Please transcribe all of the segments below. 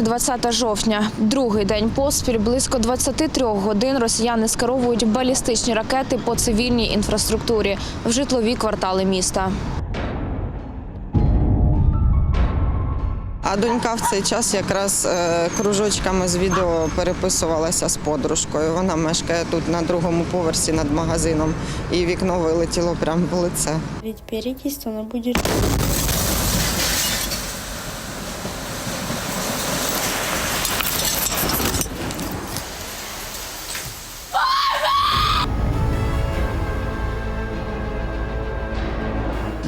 20 жовтня. Другий день поспіль близько 23 годин росіяни скеровують балістичні ракети по цивільній інфраструктурі в житлові квартали міста. А донька в цей час якраз е, кружочками з відео переписувалася з подружкою. Вона мешкає тут на другому поверсі над магазином, і вікно вилетіло прямо в лице. Ведь перейдись, она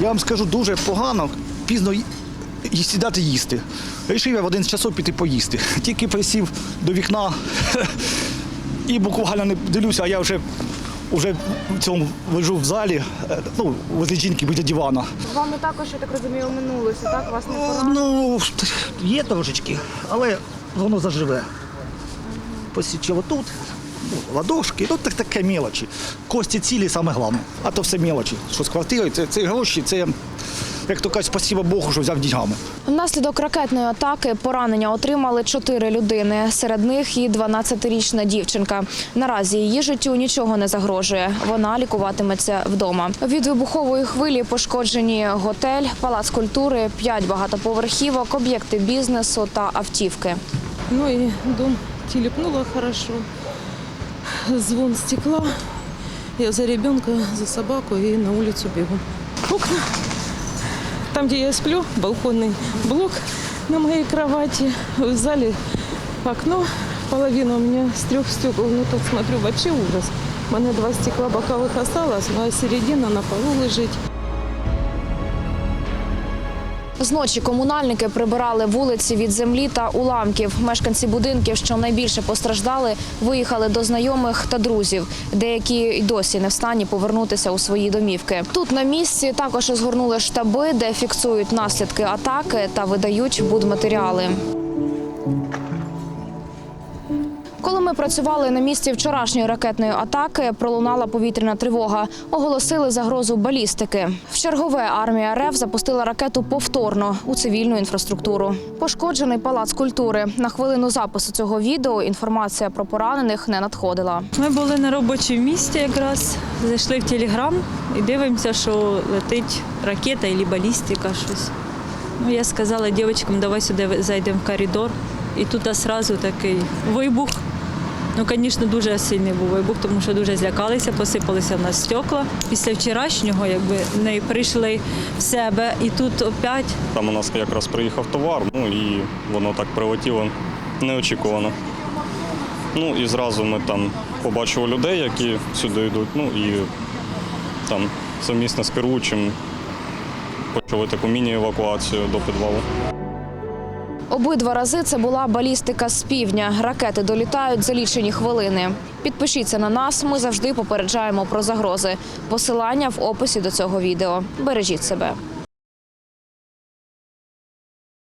Я вам скажу дуже погано, пізно сідати їсти. Рішив я в один з часов піти поїсти. Тільки присів до вікна і буквально не дивлюся, а я вже, вже в цьому лежу в залі, е, ну, возле жінки біля дивана. Вами також, я так розумію, минулося, так? Вас не Ну, є трошечки, але воно заживе. Посічило тут, ну, ладошки, ну так таке мелочі. Кості цілі саме головне. А то все мелочі. Що з квартирою, це, це гроші, це, як то кажуть, спасіба Богу, що взяв дігами. Внаслідок ракетної атаки поранення отримали чотири людини. Серед них і 12-річна дівчинка. Наразі її життю нічого не загрожує. Вона лікуватиметься вдома. Від вибухової хвилі пошкоджені готель, палац культури, п'ять багатоповерхівок, об'єкти бізнесу та автівки. Ну и дом телепнуло хорошо. Звон стекла. Я за ребенка, за собаку и на улицу бегу. Окна. Там, где я сплю, балконный блок на моей кровати. В зале окно. Половина у меня с трех стекол. Ну, тут смотрю, вообще ужас. У мене два стекла боковых осталось, ну а середина на полу лежить. Зночі комунальники прибирали вулиці від землі та уламків. Мешканці будинків, що найбільше постраждали, виїхали до знайомих та друзів. Деякі й досі не в стані повернутися у свої домівки. Тут на місці також розгорнули штаби, де фіксують наслідки атаки та видають будматеріали. Ми працювали на місці вчорашньої ракетної атаки, пролунала повітряна тривога. Оголосили загрозу балістики. В чергове армія РФ запустила ракету повторно у цивільну інфраструктуру. Пошкоджений палац культури. На хвилину запису цього відео інформація про поранених не надходила. Ми були на робочому місці якраз, зайшли в телеграм і дивимося, що летить ракета або балістика, щось. Ну, я сказала дівчатам, давай сюди зайдемо в коридор. І тут одразу такий вибух. Ну, звісно, дуже сильний був вибух, тому що дуже злякалися, посипалися в нас стекла. Після вчорашнього, якби не прийшли в себе, і тут опять Там у нас якраз приїхав товар, ну і воно так прилетіло неочікувано. Ну і зразу ми там побачили людей, які сюди йдуть. Ну і там сумісно з керуючим почали таку міні-евакуацію до підвалу. Обидва рази це була балістика з півдня. Ракети долітають за лічені хвилини. Підпишіться на нас. Ми завжди попереджаємо про загрози. Посилання в описі до цього відео. Бережіть себе.